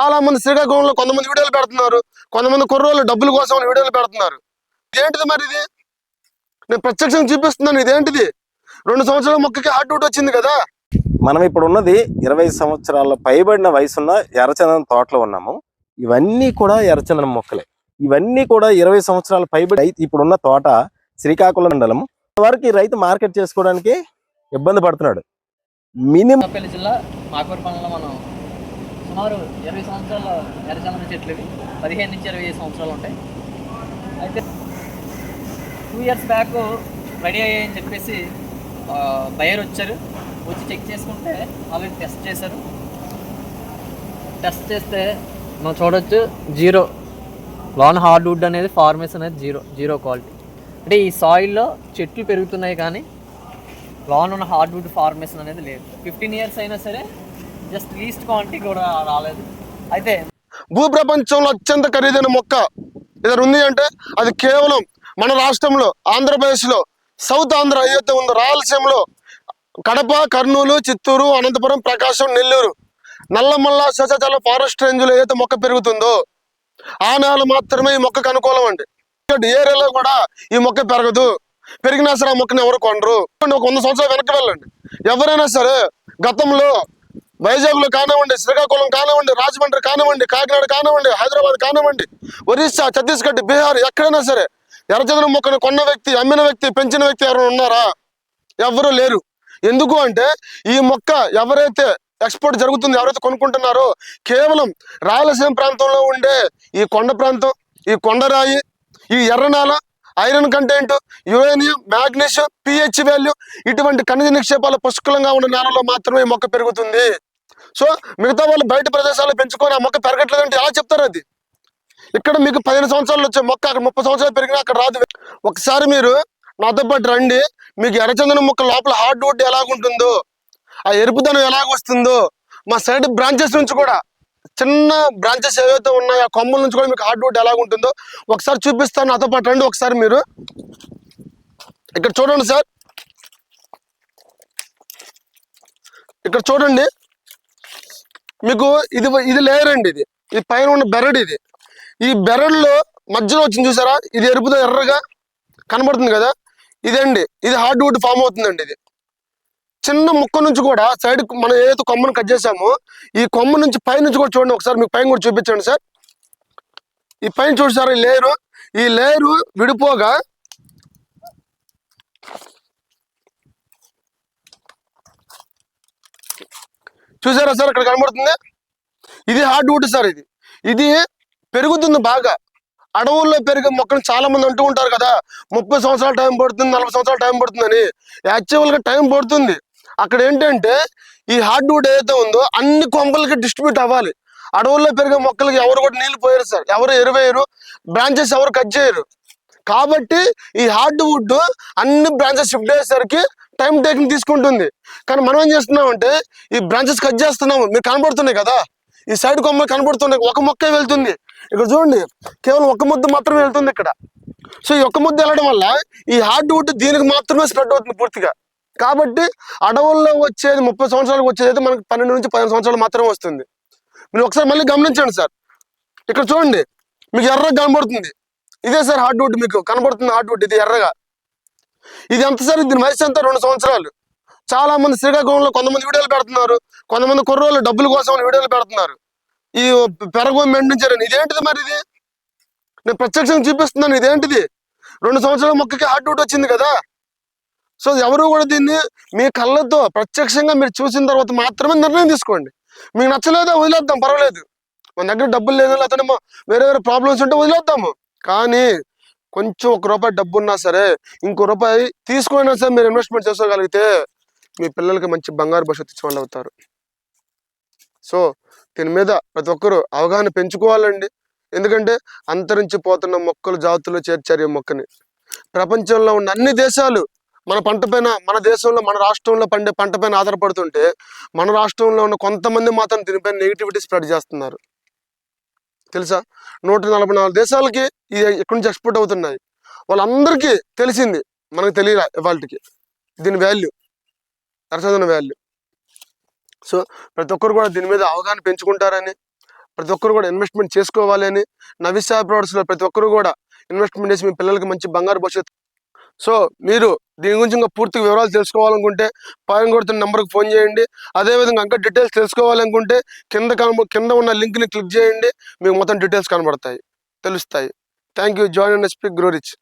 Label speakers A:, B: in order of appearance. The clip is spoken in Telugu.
A: చాలా మంది శ్రీకాకుళంలో కొంతమంది వీడియోలు పెడుతున్నారు. కొంతమంది కుర్రోళ్ళు డబ్బుల కోసం వీడియోలు పెడుతున్నారు. ఇదేంటిది మరి ఇది? నేను ప్రత్యక్షంగా చూపిస్తున్నాను ఇదేంటిది? రెండు సంవత్సరాల మొక్కకి హార్ట్ అవుట్ వచ్చింది కదా.
B: మనం ఇప్పుడు ఉన్నది ఇరవై సంవత్సరాల పైబడిన వయసున్న ఎర్రచందనం తోటలో ఉన్నాము. ఇవన్నీ కూడా ఎర్రచందనం మొక్కలే. ఇవన్నీ కూడా ఇరవై సంవత్సరాల పైబడి రైతు ఇప్పుడున్న తోట శ్రీకాకుళం మండలం. వరకు ఈ రైతు మార్కెట్ చేసుకోవడానికి ఇబ్బంది పడుతున్నాడు. మినిమం
C: జిల్లా మాకూరు మనం సుమారు ఇరవై సంవత్సరాల ఎర్రచందన చెట్లు ఇవి. పదిహేను నుంచి ఇరవై సంవత్సరాలు ఉంటాయి. అయితే టూ ఇయర్స్ బ్యాక్ రెడీ అయ్యాయని చెప్పేసి బయర్ వచ్చారు. వచ్చి చెక్ చేసుకుంటే ఆల్రెడీ టెస్ట్ చేశారు. టెస్ట్ చేస్తే మనం చూడొచ్చు జీరో. లాన్ హార్డ్ వుడ్ అనేది ఫార్మేషన్ అనేది జీరో జీరో క్వాలిటీ అంటే ఈ సాయిల్లో చెట్లు పెరుగుతున్నాయి కానీ లాన్ ఉన్న హార్డ్వుడ్ ఫార్మేషన్ అనేది లేదు. ఫిఫ్టీన్ ఇయర్స్ అయినా సరే జస్ట్ లీస్ట్ క్వాంటిటీ కూడా రాలేదు. అయితే
A: భూ ప్రపంచంలో అత్యంత ఖరీదైన మొక్క ఏదైనా ఉంది అంటే అది కేవలం మన రాష్ట్రంలో ఆంధ్రప్రదేశ్లో సౌత్ ఆంధ్ర ఏదైతే ఉందో రాయలసీమలో కడప కర్నూలు చిత్తూరు అనంతపురం ప్రకాశం నెల్లూరు నల్లమల్ల శేషాచలం ఫారెస్ట్ రేంజ్లో ఏదైతే మొక్క పెరుగుతుందో ఆ నేల మాత్రమే ఈ మొక్కకు అనుకూలం అండి. ఏరియాలో కూడా ఈ మొక్క పెరగదు. పెరిగినా సరే ఆ మొక్కని ఎవరు కొనరు. ఒక వంద సంవత్సరాలు వెనక్కి వెళ్ళండి. ఎవరైనా సరే గతంలో వైజాగ్లో కానివ్వండి శ్రీకాకుళం కానివ్వండి రాజమండ్రి కానివ్వండి కాకినాడ కానివ్వండి హైదరాబాద్ కానివ్వండి ఒరిస్సా ఛత్తీస్గఢ్ బీహార్ ఎక్కడైనా సరే ఎర్రచంద్రం మొక్కను కొన్న వ్యక్తి అమ్మిన వ్యక్తి పెంచిన వ్యక్తి ఎవరైనా ఉన్నారా? ఎవరు లేరు. ఎందుకు అంటే ఈ మొక్క ఎవరైతే ఎక్స్పోర్ట్ జరుగుతుంది ఎవరైతే కొనుక్కుంటున్నారో కేవలం రాయలసీమ ప్రాంతంలో ఉండే ఈ కొండ ప్రాంతం ఈ కొండరాయి ఈ ఎర్రనాల iron content uranium magnesium pH value ఇటువంటి ఖనిజ నిక్షేపాలు పుష్కలంగా ఉన్న నేలలో మాత్రమే ఈ మొక్క పెరుగుతుంది. సో మిగతా వాళ్ళు బయట ప్రదేశాల్లో పెంచుకొని ఆ మొక్క పెరగట్లేదంటే ఎలా చెప్తారు అది? ఇక్కడ మీకు పదిహేను సంవత్సరాలు వచ్చే మొక్క అక్కడ ముప్పై సంవత్సరాలు పెరిగినా అక్కడ రాదు. ఒకసారి మీరు నాతో పాటు రండి. మీకు ఎర్రచందనం మొక్క లోపల హార్డ్ వుడ్ ఎలాగుంటుందో ఆ ఎరుపుదనం ఎలాగొస్తుందో మా సైడ్ బ్రాంచెస్ నుంచి కూడా చిన్న బ్రాంచెస్ ఏవైతే ఉన్నాయో ఆ కొమ్మల నుంచి కూడా మీకు హార్డ్ వుడ్ ఎలాగుంటుందో ఒకసారి చూపిస్తాను. నాతో పాటు రండి ఒకసారి మీరు. ఇక్కడ చూడండి సార్. ఇక్కడ చూడండి. మీకు ఇది ఇది లేయర్ అండి ఇది. ఇది పైన ఉన్న బెరడ్ ఇది. ఈ బెరడ్లో మధ్యలో వచ్చింది చూసారా? ఇది ఎరుపుతో ఎర్రగా కనబడుతుంది కదా? ఇదండి. ఇది హార్డ్ వుడ్ ఫామ్ అవుతుందండి ఇది. చిన్న ముక్క నుంచి కూడా సైడ్ మనం ఏదైతే కొమ్మను కట్ చేసామో ఈ కొమ్మ నుంచి పై నుంచి కూడా చూడండి ఒకసారి మీకు పైన కూడా చూపించండి సార్. ఈ పైన చూడు సార్ ఈ లేయరు ఈ లేయరు విడిపోగా చూసారా సార్ అక్కడ కనబడుతుంది? ఇది హార్డ్ వుడ్ సార్ ఇది. ఇది పెరుగుతుంది బాగా. అడవుల్లో పెరిగే మొక్కలు చాలా మంది అంటూ ఉంటారు కదా ముప్పై సంవత్సరాలు టైం పడుతుంది నలభై సంవత్సరాల టైం పడుతుందని. యాక్చువల్గా టైం పడుతుంది. అక్కడ ఏంటంటే ఈ హార్డ్ వుడ్ ఏదైతే ఉందో అన్ని కొంపలకి డిస్ట్రిబ్యూట్ అవ్వాలి. అడవుల్లో పెరిగే మొక్కలకి ఎవరు కూడా నీళ్ళు పోయారు సార్. ఎవరు ఎరువేయరు బ్రాంచెస్ ఎవరు కట్ చేయరు. కాబట్టి ఈ హార్డ్ వుడ్ అన్ని బ్రాంచెస్ షిఫ్ట్ అయ్యేసరికి టైం టేకింగ్ తీసుకుంటుంది. కానీ మనం ఏం చేస్తున్నామంటే ఈ బ్రాంచెస్ కట్ చేస్తున్నాము. మీరు కనబడుతున్నాయి కదా? ఈ సైడ్ కొమ్మ కనబడుతున్నాయి ఒక మొక్కే వెళ్తుంది. ఇక్కడ చూడండి కేవలం ఒక ముద్ద మాత్రమే వెళ్తుంది ఇక్కడ. సో ఈ ఒక్క ముద్ద వెళ్ళడం వల్ల ఈ హార్డ్ వుడ్ దీనికి మాత్రమే స్ప్రెడ్ అవుతుంది పూర్తిగా. కాబట్టి అడవుల్లో వచ్చేది ముప్పై సంవత్సరాలకు వచ్చేది అయితే పన్నెండు నుంచి పదిహేను సంవత్సరాలు మాత్రమే వస్తుంది. మీరు ఒకసారి మళ్ళీ గమనించండి సార్. ఇక్కడ చూడండి మీకు ఎర్రగా కనబడుతుంది. ఇదే సార్ హార్డ్ వుడ్ మీకు. కనబడుతుంది హార్డ్ వుడ్ ఇది ఎర్రగా. ఇది ఎంత సరే? దీని వయసు ఎంత? రెండు సంవత్సరాలు. చాలా మంది శ్రీకాకుళంలో కొంతమంది వీడియోలు పెడుతున్నారు. కొంతమంది కుర్రోళ్ళు డబ్బుల కోసం వీడియోలు పెడుతున్నారు. ఈ పెరగ మెండించారని ఇదేంటిది మరి ఇది? నేను ప్రత్యక్షంగా చూపిస్తున్నాను. ఇదేంటిది? రెండు సంవత్సరాల మొక్కకి హార్ట్ వచ్చింది కదా. సో ఎవరు కూడా దీన్ని మీ కళ్ళతో ప్రత్యక్షంగా మీరు చూసిన తర్వాత మాత్రమే నిర్ణయం తీసుకోండి. మీకు నచ్చలేదా వదిలేద్దాం పర్వాలేదు. మన దగ్గర డబ్బులు లేదు లేకపోతే వేరే వేరే ప్రాబ్లమ్స్ ఉంటే వదిలేద్దాము. కానీ కొంచెం ఒక రూపాయి డబ్బు ఉన్నా సరే ఇంకో రూపాయి తీసుకున్నా సరే మీరు ఇన్వెస్ట్మెంట్ చేసుకోగలిగితే మీ పిల్లలకి మంచి బంగారు భవిష్యత్తు ఇచ్చే వాళ్ళు అవుతారు. సో దీని మీద ప్రతి ఒక్కరూ అవగాహన పెంచుకోవాలండి. ఎందుకంటే అంతరించిపోతున్న మొక్కలు జాతులు చేర్చారు ఈ మొక్కని. ప్రపంచంలో ఉన్న అన్ని దేశాలు మన పంట పైన మన దేశంలో మన రాష్ట్రంలో పండే పంట పైన ఆధారపడుతుంటే మన రాష్ట్రంలో ఉన్న కొంతమంది మాత్రం దీనిపైన నెగిటివిటీ స్ప్రెడ్ చేస్తున్నారు. తెలుసా? నూట నలభై నాలుగు దేశాలకి ఇది ఎక్కడి నుంచి ఎక్స్పోర్ట్ అవుతున్నాయి? వాళ్ళందరికీ తెలిసింది. మనకు తెలియలే ఇవాళకి దీని వాల్యూ అరచందన వాల్యూ సో ప్రతి ఒక్కరు కూడా దీని మీద అవగాహన పెంచుకుంటారని ప్రతి ఒక్కరు కూడా ఇన్వెస్ట్మెంట్ చేసుకోవాలని నవిశా ప్రొడక్ట్స్లో ప్రతి ఒక్కరు కూడా ఇన్వెస్ట్మెంట్ చేసి మీ పిల్లలకి మంచి బంగారు భవిష్యత్తు సో మీరు దీని గురించి ఇంకా పూర్తి వివరాలు తెలుసుకోవాలనుకుంటే పైన కొడుతున్న నెంబర్కి ఫోన్ చేయండి. అదేవిధంగా ఇంకా డీటెయిల్స్ తెలుసుకోవాలనుకుంటే కింద కనబ కింద ఉన్న లింక్ని క్లిక్ చేయండి. మీకు మొత్తం డీటెయిల్స్ కనబడతాయి తెలుస్తాయి. Thank you join and speak grow rich.